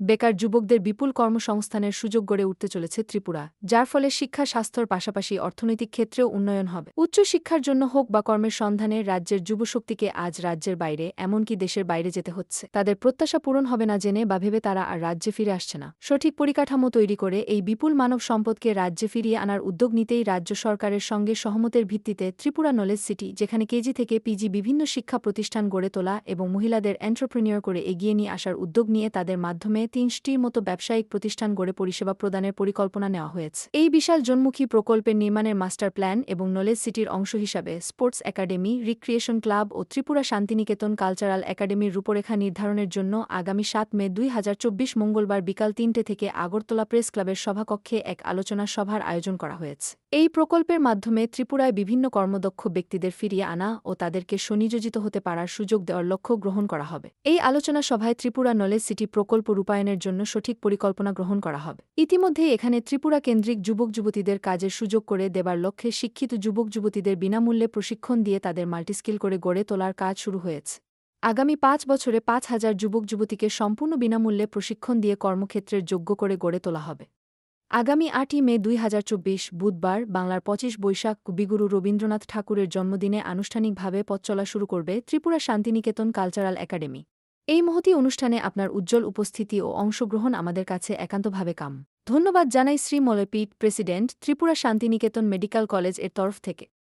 বেকার যুবকদের বিপুল কর্মসংস্থানের সুযোগ গড়ে উঠতে চলেছে ত্রিপুরা, যার ফলে শিক্ষা স্বাস্থ্যর পাশাপাশি অর্থনৈতিক ক্ষেত্রেও উন্নয়ন হবে। উচ্চশিক্ষার জন্য হোক বা কর্মের সন্ধানে রাজ্যের যুবশক্তিকে আজ রাজ্যের বাইরে, এমনকি দেশের বাইরে যেতে হচ্ছে। তাদের প্রত্যাশা পূরণ হবে না জেনে বা ভেবে তারা আর রাজ্যে ফিরে আসছে না। সঠিক পরিকাঠামো তৈরি করে এই বিপুল মানব সম্পদকে রাজ্যে ফিরিয়ে আনার উদ্যোগ নিতেই রাজ্য সরকারের সঙ্গে সহমতের ভিত্তিতে ত্রিপুরা নলেজ সিটি, যেখানে কেজি থেকে পিজি বিভিন্ন শিক্ষা প্রতিষ্ঠান গড়ে তোলা এবং মহিলাদের এন্টারপ্রেনিয়র করে এগিয়ে নিয়ে আসার উদ্যোগ নিয়ে তাদের মাধ্যমে তিনশটির মতো ব্যবসায়িক প্রতিষ্ঠান গড়ে পরিষেবা প্রদানের পরিকল্পনা নেওয়া হয়েছে। এই বিশাল জন্মুখী প্রকল্পের নির্মাণের মাস্টার প্ল্যান এবং নলেজ সিটির অংশ হিসাবে স্পোর্টস একাডেমি, রিক্রিয়েশন ক্লাব ও ত্রিপুরা শান্তিনিকেতন কালচারাল একাডেমির রূপরেখা নির্ধারণের জন্য আগামী সাত মে দুই হাজার চব্বিশ মঙ্গলবার বিকাল তিনটে থেকে আগরতলা প্রেস ক্লাবের সভাকক্ষে এক আলোচনা সভার আয়োজন করা হয়েছে। এই প্রকল্পের মাধ্যমে ত্রিপুরায় বিভিন্ন কর্মদক্ষ ব্যক্তিদের ফিরিয়ে আনা ও তাদেরকে সুনিযোজিত হতে পারার সুযোগ দেওয়ার লক্ষ্য গ্রহণ করা হবে। এই আলোচনা সভায় ত্রিপুরা নলেজ সিটি প্রকল্প রূপায়ণের জন্য সঠিক পরিকল্পনা গ্রহণ করা হবে। ইতিমধ্যেই এখানে ত্রিপুরা কেন্দ্রিক যুবক যুবতীদের কাজের সুযোগ করে দেবার লক্ষ্যে শিক্ষিত যুবক যুবতীদের বিনামূল্যে প্রশিক্ষণ দিয়ে তাদের মাল্টিস্কিল করে গড়ে তোলার কাজ শুরু হয়েছে। আগামী পাঁচ বছরে পাঁচ হাজার যুবক যুবতীকে সম্পূর্ণ বিনামূল্যে প্রশিক্ষণ দিয়ে কর্মক্ষেত্রের যোগ্য করে গড়ে তোলা হবে। আগামী আটই মে দুই হাজার চব্বিশ বুধবার বাংলার পঁচিশ বৈশাখ কবিগুরু রবীন্দ্রনাথ ঠাকুরের জন্মদিনে আনুষ্ঠানিকভাবে পথ চলা শুরু করবে ত্রিপুরা শান্তিনিকেতন কালচারাল একাডেমি। এই মহতি অনুষ্ঠানে আপনার উজ্জ্বল উপস্থিতি ও অংশগ্রহণ আমাদের কাছে একান্তভাবে কাম। ধন্যবাদ জানাই শ্রী মলয়পীঠ প্রেসিডেন্ট ত্রিপুরা শান্তিনিকেতন মেডিকেল কলেজের তরফ থেকে।